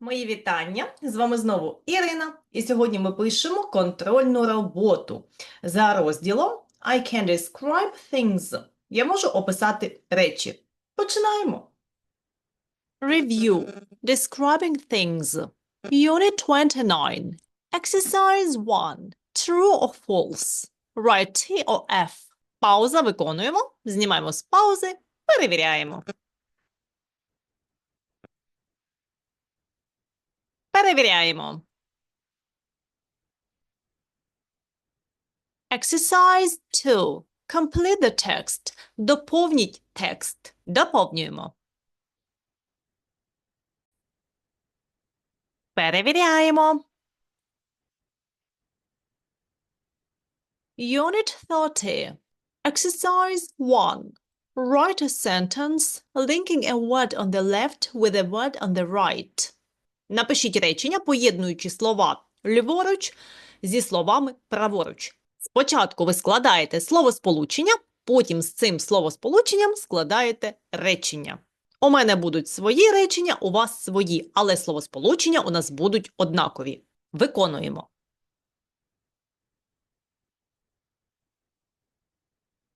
Мої вітання! З вами знову Ірина, і сьогодні ми пишемо контрольну роботу за розділом I can describe things. Я можу описати речі. Починаємо. Review. Describing things. Unit 29. Exercise 1. True or false. Write T or F. Пауза виконуємо. Знімаємо з паузи. Перевіряємо. Перевіряємо. Exercise 2. Complete the text. Доповніть текст. Доповнюємо. Перевіряємо. Unit 30. Exercise 1. Write a sentence linking a word on the left with a word on the right. Напишіть речення, поєднуючи слова ліворуч зі словами праворуч. Спочатку ви складаєте словосполучення, потім з цим словосполученням складаєте речення. У мене будуть свої речення, у вас свої, але словосполучення у нас будуть однакові. Виконуємо.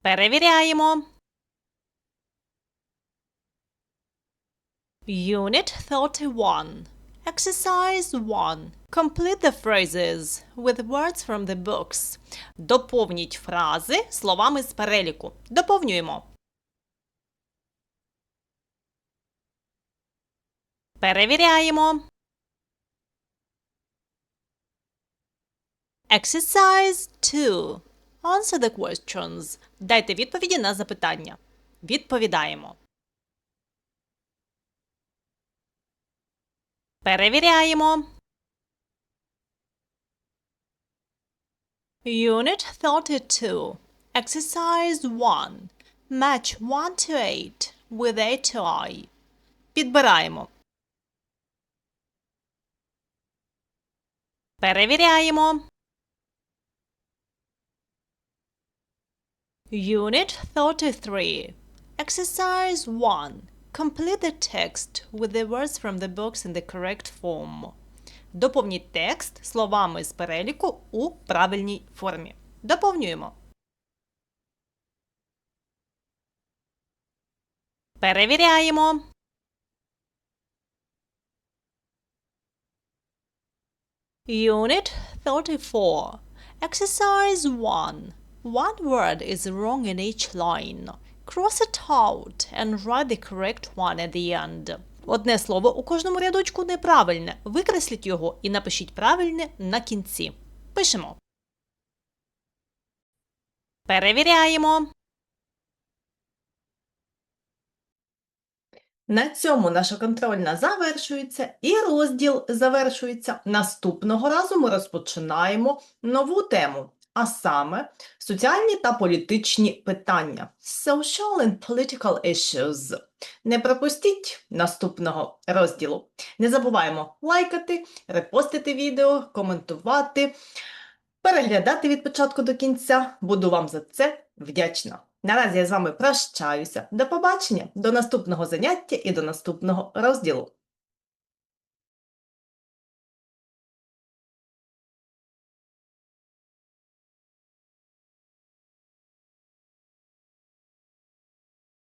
Перевіряємо. Unit 31. Exercise 1. Complete the phrases with words from the books. Доповніть фрази словами з переліку. Доповнюємо. Перевіряємо. Exercise 2. Answer the questions. Дайте відповіді на запитання. Відповідаємо. Перевіряємо. Unit 32. Exercise 1. Match 1 to 8 with A to I. Підбираємо. Перевіряємо. Unit 33. Exercise 1. Complete the text with the words from the books in the correct form. Доповніть текст словами з переліку у правильній формі. Доповнюємо. Перевіряємо. Unit 34. Exercise 1. One word is wrong in each line. Cross it out and write the correct one at the end. Одне слово у кожному рядочку неправильне. Викресліть його і напишіть правильне на кінці. Пишемо. Перевіряємо. На цьому наша контрольна завершується і розділ завершується. Наступного разу ми розпочинаємо нову тему, а саме соціальні та політичні питання. Social and political issues. Не пропустіть наступного розділу. Не забуваємо лайкати, репостити відео, коментувати, переглядати від початку до кінця. Буду вам за це вдячна. Наразі я з вами прощаюся. До побачення, до наступного заняття і до наступного розділу.